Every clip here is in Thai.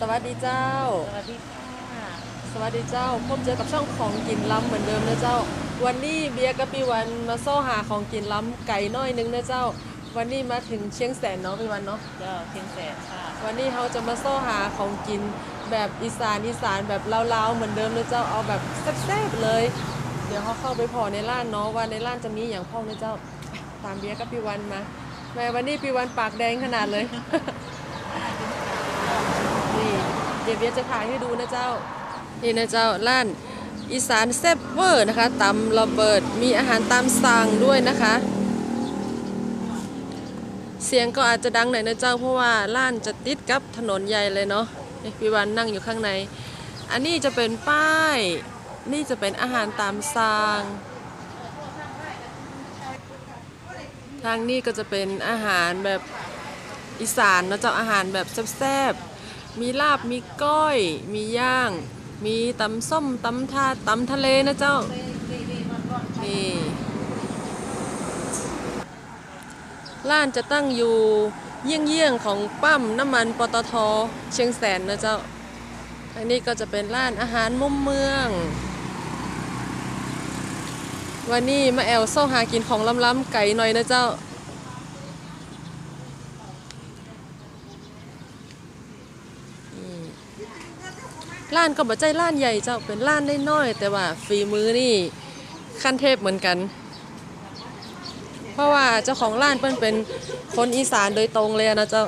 สวัสดีเจ้า สวัสดีค่ะ สวัสดีเจ้า พบเจอกับช่องของกินล้ำเหมือนเดิมนะเจ้า วันนี้เบียร์กับพี่วันมาโซ่หาของกินล้ำไก่น้อยนึงนะเจ้า วันนี้มาถึงเชียงแสนเนาะพี่วันเนาะ เจ้าเชียงแสนค่ะ วันนี้เขาจะมาโซ่หาของกินแบบอีสานอีสานแบบลาวๆเหมือนเดิมนะเจ้า เอาแบบแซ่บๆเลย เดี๋ยวเขาเข้าไปพอในร้านเนาะว่าในร้านจะมีอย่างพ่องนะเจ้า ตามเบียร์กับพี่วันมาแม่วันนี้พี่วันปากแดงขนาดเลยนี่ เดี๋ยวเบียร์จะถ่ายให้ดูนะเจ้า นี่นะเจ้าร้านอีสานแซ่บเวอร์นะคะตำระเบิดมีอาหารตามสั่งด้วยนะคะ เสียงก็อาจจะดังหน่อยนะเจ้าเพราะว่าร้านจะติดกับถนนใหญ่เลยเนาะพี่วันนั่งอยู่ข้างใน อันนี้จะเป็นป้าย นี่จะเป็นอาหารตามสั่งทางนี้ก็จะเป็นอาหารแบบอีสานนะเจ้าอาหารแบบแซ่บ มีลาบมีก้อย มีย่าง มีตำส้มตำทาตำทะเลนะเจ้า นี่ร้านจะตั้งอยู่เยี่ยงๆของปั๊มน้ำมันปตทเชียงแสนนะเจ้า อันนี้ก็จะเป็นร้านอาหารมุมเมือง วันนี้มาแอลโซ่หากินของล้ำๆไก่หน่อยนะเจ้า ร้านก็บ่ใจร้านใหญ่เจ้าเป็นร้านน้อยๆแต่ว่าฝีมือนี่ขั้นเทพเหมือนกัน เพราะว่าเจ้าของร้านเปิ้นเป็นคนอีสานโดยตรงเลยนะเจ้า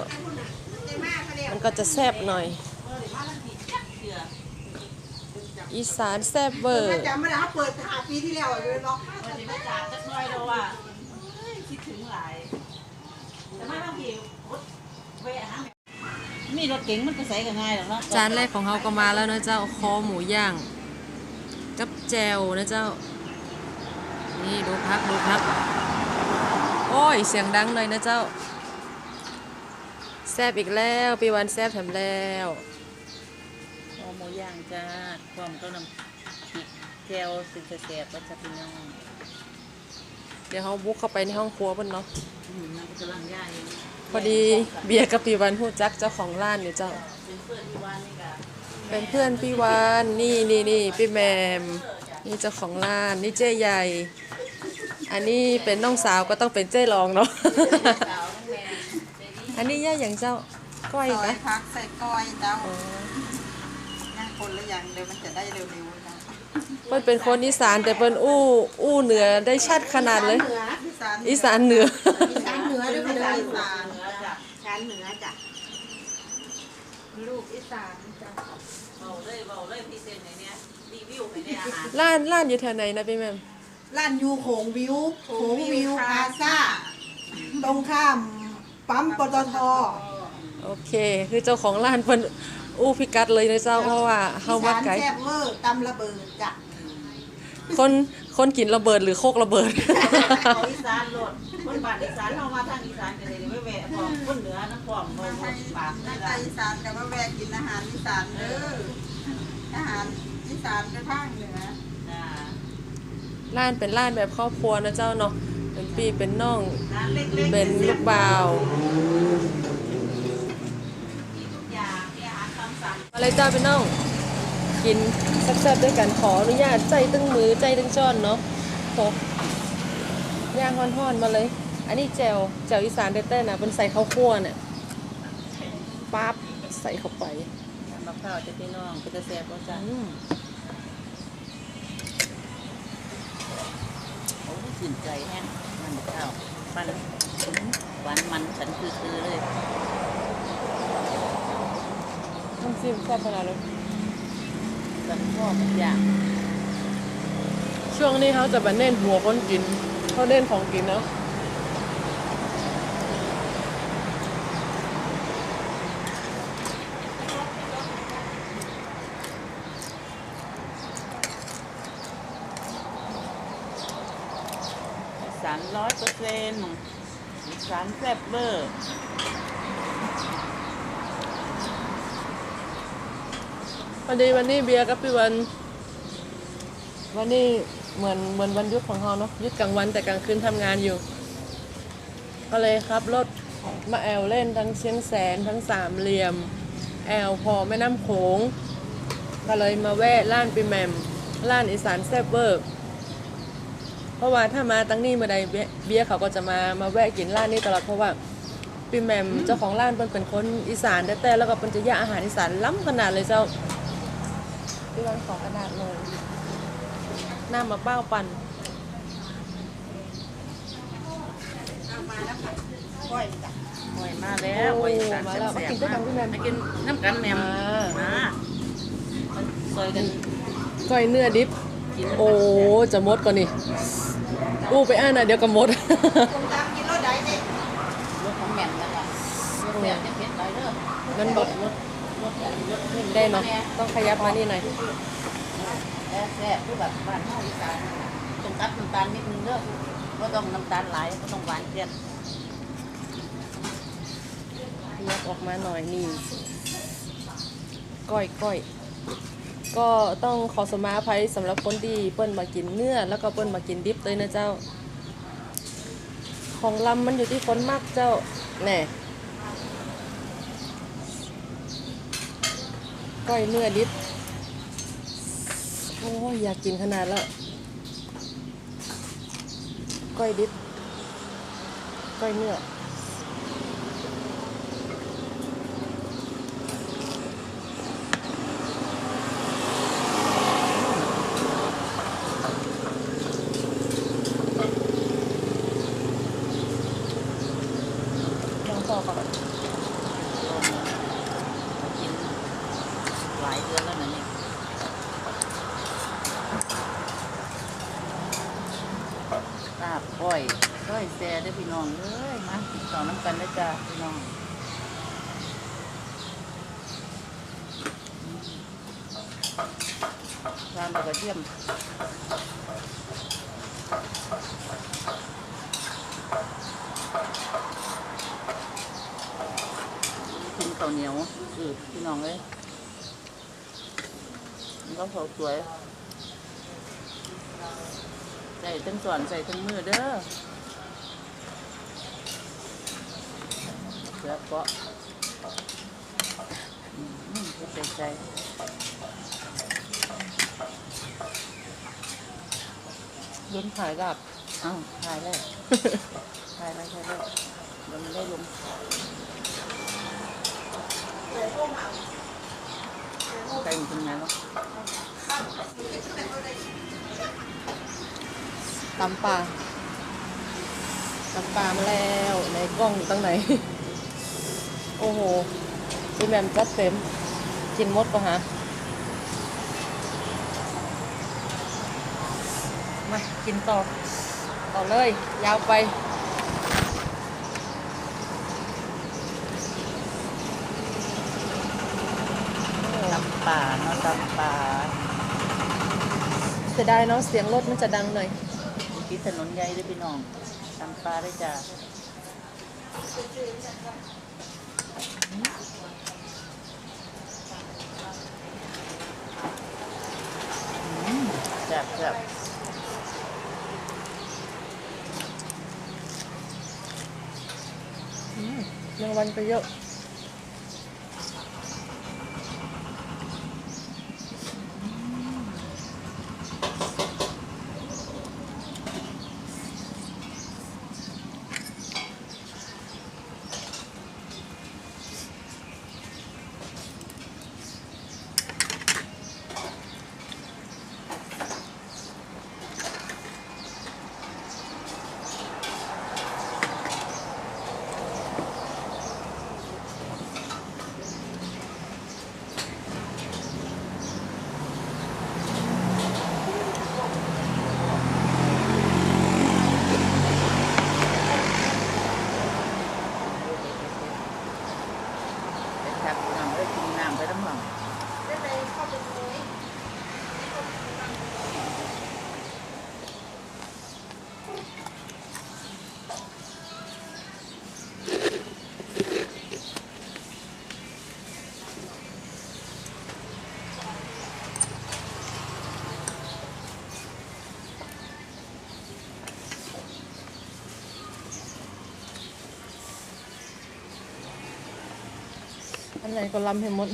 มันก็จะแซ่บหน่อย อีสานแซ่บเวอร์จำไม่ได้เขาเปิดหาปีที่แล้วเลยเนาะ วันนี้มาจากจักหน้อยแล้วว่าเฮ้ยคิดถึงหลายแต่ไม่บางทีแวะหา มีรถเก๋งมันก็ใส่กันง่ายหรอกเนาะจานแรกของเขาก็มาแล้วนะเจ้าคอหมูย่าง กับแจวนะเจ้า นี่ดูพักดูพัก โอ้ย เสียงดังหน่อยนะเจ้า แซบอีกแล้วปีวันแซบแถมแล้วคอหมูย่างจ้าความก็น้ำพริกแก้วสิเสียบก็จะเป็นน้องเดี๋ยวเขาบุกเข้าไปในห้องครัวเพิ่นเนาะอืมมันก็กำลังย่างอยู่ พอดีเบียร์กับปีวันพูดจักเจ้าของร้านอยู่เจ้า เป็นเพื่อนที่บ้านนี่ค่ะเป็นเพื่อนพี่วานนี่นี่นี่พี่แมม นี่เจ้าของร้านนี่เจ๊ใหญ่ อันนี้เป็นน้องสาวก็ต้องเป็นเจ๊รองเนาะ อันนี้ย่าอย่างเจ้าก้อยซอยนะพักใส่ก้อยเจ้าอ๋อนั่งคนละอย่างเดี๋ยวมันจะได้เร็วๆนะเปิ้นเป็นคนอีสานแต่เปิ้นอู้อู้เหนือได้ชัดขนาดเลยเหนืออีสานอีสานเหนืออีสานเหนือ ด้วยเป็นอีสานเหนือจ้ะชานเหนือจ้ะลูกอีสานจ้ะเบาเลยเบาเลยพรีเซนต์ในเนี้ยรีวิวในเนี้ยอาหารร้านร้านอยู่แถวไหนนะพี่แมมร้านยูโขงวิวโขงวิวพลาซ่า ตรงข้ามปั๊มปตทโอเค คือเจ้าของร้านเปิ้นอู้พิกัดเลยนะเจ้าเพราะว่าเฮามาไกลอีสนแซ่บเวอร์ตำระเบิดจ้ะคนคนกินระเบิดหรือโคกระเบิดเอาอีสานโลด คนบ้านอีสานเรามาทางอีสานกันเลยไม่แวะพร้อมคนเหนือน้ำพร้อมมาโมทางปากหนี่น้าละอีสานแต่ว่าแวะกินอาหารอีสานเด้ออาหารอีสานก็ทางเหนือจ้าร้านเป็นร้านแบบครอบครัวนะเจ้าเนาะเป็นปีเป็นน้องเล็กเป็นลูกบ่าวอะไรเจ้าเป็นน้องกินแซ่บๆด้วยกันขออนุญาตใจตึงมือใจตึงจ้อนเนาะโห ย่างฮ้อนๆมาเลย อันนี้แจวแจวอีสานเต้นๆนะเป็นใส่ข้าวคั่วเนี่ยปั๊บใส่เข้าไปมะพร้าวจะพี่น้องก็จะแซ่บก็จ้าอืมโอ้ชื่นใจแห้งมันมะพร้าวมันหวานมันฉันคือคือเลยน้ำจิ้มแซ่บขนาดเลยฉันชอบทุกอย่างช่วงนี้เขาจะมาเน้นหัวคนกิน เขาเน้นของกินเนาะสารร้อยเปอร์เซ็นต์สารแซ่บเบอร์พอดีวันนี้เบียร์กับพี่วัน วันนี้เหมือนเหมือนวันยุดของเขาเนาะยุดกลางวันแต่กลางคืนทำงานอยู่ ก็เลยครับรถมาแอลเล่นทั้งเชียงแสนทั้งสามเหลี่ยม แอลพอแม่น้ำโขงก็เลยมาแวะร้านปีแมมร้านอีสานแซ่บเวอร์เพราะว่าถ้ามาตั้งนี่เมื่อใดเบียร์เขาก็จะมามาแวะกินร้านนี้ตลอดเพราะว่าปีแมมเจ้าของร้านเพิ่นเป็นคนอีสานแต่แล้วก็เป็นจะย่างอาหารอีสานล้ำขนาดเลยเจ้าพี่วันขอกระดาษเลย หน้ามาเป้าปันเอามาแล้วค่ะก้อยจ้ะหอยมาแล้วหอยอีสานมาแล้วแซ่บมากินด้วยกันพี่แมมมากินน้ำกันแหมมอ่ามาซอยกันก้อยเนื้อดิบกินโอ้จะมดก่อนนี่อู้ไปอ่านนะเดี๋ยวก็มดตรงตามกินรถใดเด็กรสของแหมมแล้วก็รสแหมมจะเผ็ดหลายเด้อมันบดรสรสรสได้เนาะต้องขยับมานี่หน่อย แซ่บๆคือแบบบ้านเฮาอีสานนั่นน่ะต้องตัดน้ำตาลนิดนึงเด้อบ่ต้องน้ำตาลหลายบ่ต้องหวานเกินขยับออกมาหน่อยนี่ก้อยก้อยก็ต้องขอสมาภัยสำหรับคนที่เปิ้นมากินเนื้อแล้วก็เปิ้นมากินดิบเลยนะเจ้า ของลำมันอยู่ที่คนมากเจ้าแน่ก้อยเนื้อดิบ ยอยากกินขนาดแล้วก้อยดิบก้อยเนื้อ ลองต่อก่อน กินหลายเดือนแล้วนะนี่ลาบก้อยก้อยแซ่ได้อพี่น้องเอ้ยมาติดต่อน้ำกันได้อจ้าพี่น้อง ตามดอกระเทียมกินข้าวเหนียวอือพี่น้องเอ้ยมันก็เขาวสวย ใส่ทั้งส่วนใส่ทั้งมือเด้อเสือเกาะอืมใส่ใส่ ลุ้นขายดับเอ้าถ่ายแล้วถ่ายแล้วถ่ายแล้วเดี๋ยวมันได้ลงใส่มันเป็นไงวะตำปลาตำปลามาแล้วในกล้องอยู่ตั้งไหน โอ้โหพี่แมมจัดเต็มกินมดปะฮะ มากินต่อ ต่อเลย ยาวไป ตำป่าเนาะตำป่าเสียดายเนาะเสียงรถมันจะดังหน่อยที่ถนนใหญ่เด้วยพี่น้องตำป่าได้จ้าอืมแซ่บแซ่บ อืม แมงวันก็เยอะ ก็ลำให้หมด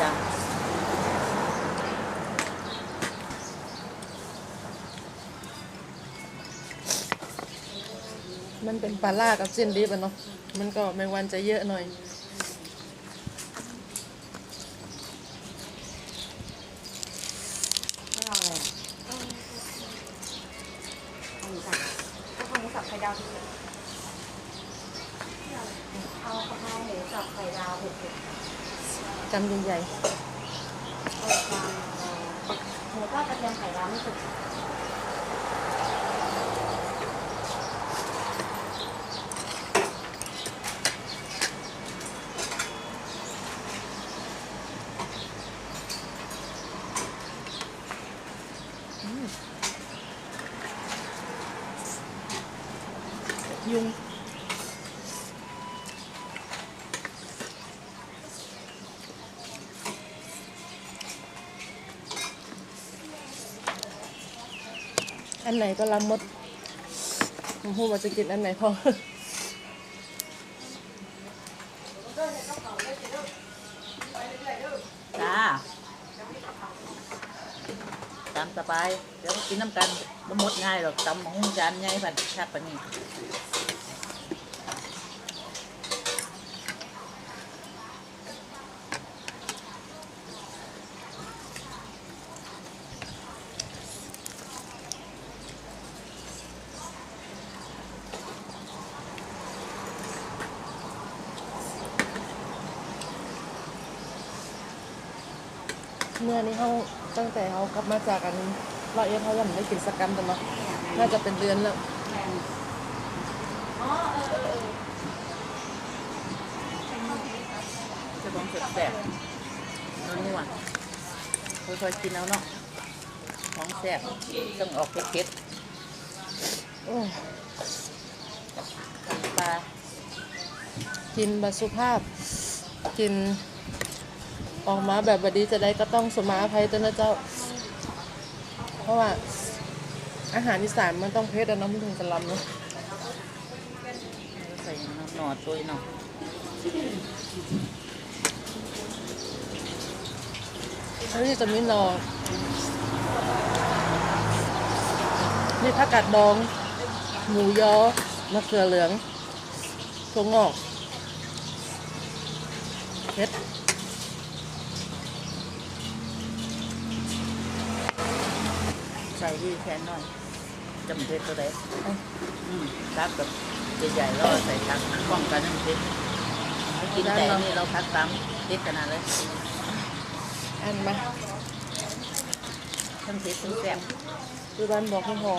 จ้ะมันเป็นปลาล่ากับเส้นดิบอะเนาะ มันก็แมงวันจะเยอะหน่อย เอาเลยเอาหมูสับเอาหมูสับไข่ดาวที่เอาก กับไข่ดาวเผ็ดจำใหญ่ๆเอาจานหมูทอดกระเทียมไข่ดาวไม่สุก ๆ ยุง อันไหนก็ลำหมดผมพูดว่าจะกินอันไหนพอจ้าตามสบาย เดี๋ยวกินน้ำกันมันหมดง่ายหรอกตำของจานใหญ่ผัดชักปาน เมื่อนี้เขาตั้งแต่เขากลับมาจากกันเราเอ็ดเขายังไม่ได้กินสกกรรมแต่เนาะน่าจะเป็นเดือนแล้วจะต้องแสบๆนัวๆค่อยๆกินเอาเนาะของแซ่บต้องออกเผ็ดโอ้ยๆปลากินแบบสุภาพ กิน ออกมาแบบบดีจะได้ก็ต้องสมาภัยตัวนะเจ้า เพราะว่าอาหารอีสานมันต้องเผ็ดอะเนาะมันถึงจะลำเนาะใส่หน่อตัวเนาะแล้วนี่จะมีหนอนี่ผักกาดดอง หมูยอมะเขือเหลืองถั่วงอกเผ็ดใส่ที่แค่น้อยจำเผ็ดตัวใดอืมครับแบบใหญ่ๆแล้วใส่ทักป้องกันน้ำเผ็ดไม่กินแต่นี่เราพักตามเผ็ดขนาดเลยอันมาทั้งเผ็ดทั้งแซ่บคือบ้านบอกให้พอ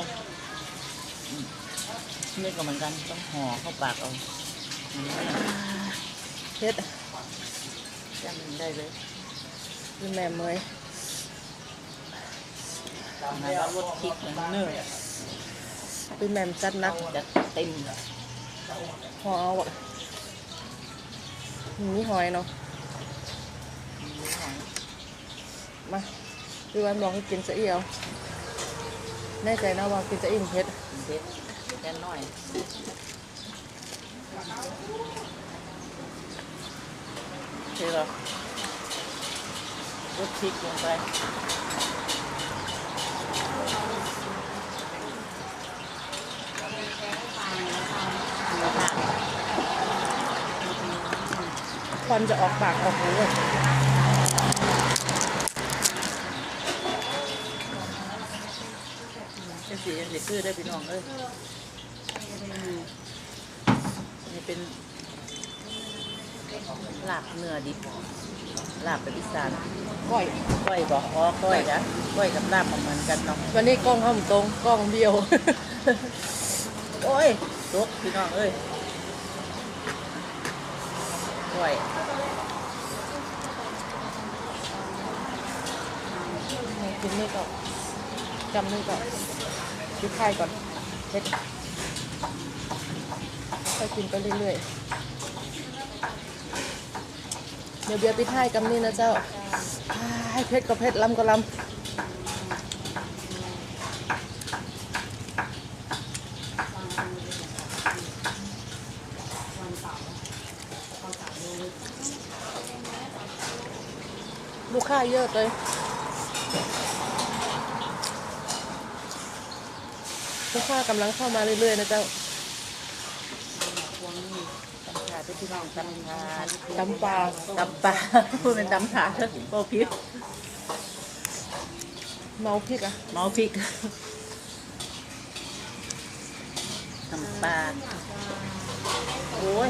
นี่ก็เหมือนกันต้องห่อเข้าปากเอาเผ็ดจำได้เลยคือแม่เมย นะว่ารสพริกมันเนื้อคือแม่มจัดนักจะเต็มพอเอาอะมีหอยเนาะมาคือบ้านบอกให้กินซะเอียวแน่ใจนะว่ากินจะอิ่มเผ็ดเผ็ดแค่น้อยใช่หรอรสพริกลงไปเนื้อผัก ควันจะออกปากออกหูอะจะสีจะสีคือได้พี่น้องเอ้ยนี่เป็นลาบเนื้อดิบลาบเป็นอีสานก้อยก้อยบอกอ๋อก้อยนะก้อยกับลาบมันเหมือนกันเนาะวันนี้กล้องเข้าตรงกล้องเบี้ยวโอ้ยตกพี่น้องเอ้ย ก้อยกินนี่ก่อนจำนี่ก่อนคิดไข่ก่อนเผ็ดค่อยกินไปเรื่อยๆ เดี๋ยวเบียร์ปิดท้ายกับนี่นะเจ้าให้เพชรก็เพชรลำก็ลำ ลูกค้าเยอะเลยลูกค้ากำลังเข้ามาเรื่อยๆนะเจ้าตำถาดที่พี่น้องตำถาดตำปลาตำปลาพูดเป็นตำถาดโอ้พริกเมาพริกอะเมาพริกตำปลาโอ้ย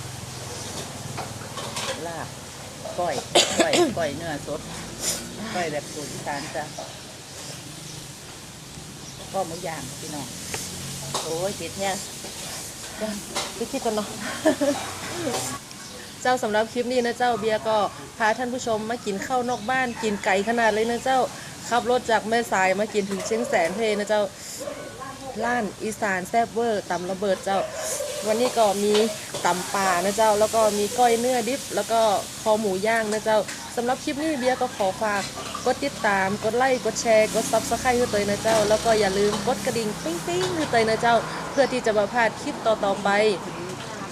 ลาลาบก้อยก้อยก้อยเนื้อสดก้อยแบบสูตรอีสานจ้ะก็หมูย่างพี่น้องโอ้ยเผ็ดแท้ไปคิดกันเนาะเจ้าสำหรับคลิปนี้นะเจ้าเบียร์ก็พาท่านผู้ชมมากินข้าวนอกบ้านกินไก่ขนาดเลยนะเจ้าขับรถจากแม่สายมากินถึงเชียงแสนเพลนะเจ้าล้านอีสานแซ่บเวอร์ตำระเบิดเจ้า วันนี้ก็มี ตำป่านะเจ้า แล้วก็มีก้อยเนื้อดิบ แล้วก็คอหมูย่างนะเจ้าสำหรับคลิปนี้เบียร์ก็ขอฝากกดติดตาม กดไลค์ กดแชร์ กดซับสไครต์ให้เตยนะเจ้า แล้วก็อย่าลืมกดกระดิ่งปิ้งปิ้งให้เตยนะเจ้า เพื่อที่จะมาพลาดคลิปต่อๆไป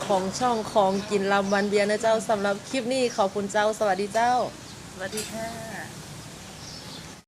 ของช่องของกินลำวันเบียร์นะเจ้าสำหรับคลิปนี้ขอบคุณเจ้า สวัสดีเจ้า สวัสดีค่ะ